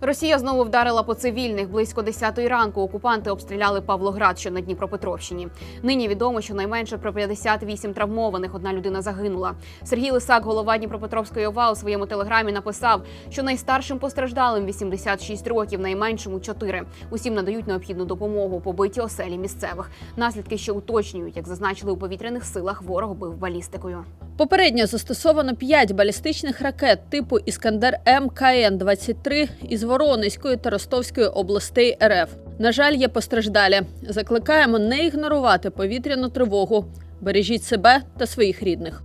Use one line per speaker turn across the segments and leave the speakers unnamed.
Росія знову вдарила по цивільних. Близько 10-ї ранку окупанти обстріляли Павлоград, що на Дніпропетровщині. Нині відомо, що найменше про 58 травмованих. Одна людина загинула. Сергій Лисак, голова Дніпропетровської ОВА, у своєму телеграмі написав, що найстаршим постраждалим 86 років, найменшому 4. Усім надають необхідну допомогу. Побиті оселі місцевих. Наслідки ще уточнюють, як зазначили у повітряних силах, ворог бив балістикою.
Попередньо застосовано 5 балістичних ракет типу Іскандер М КН-23 із Воронезької та Ростовської областей РФ. На жаль, є постраждалі. Закликаємо не ігнорувати повітряну тривогу. Бережіть себе та своїх рідних.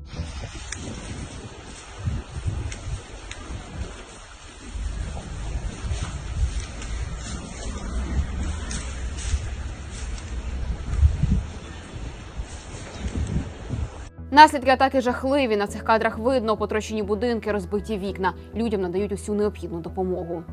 Наслідки атаки жахливі. На цих кадрах видно потрощені будинки, розбиті вікна. Людям надають усю необхідну допомогу.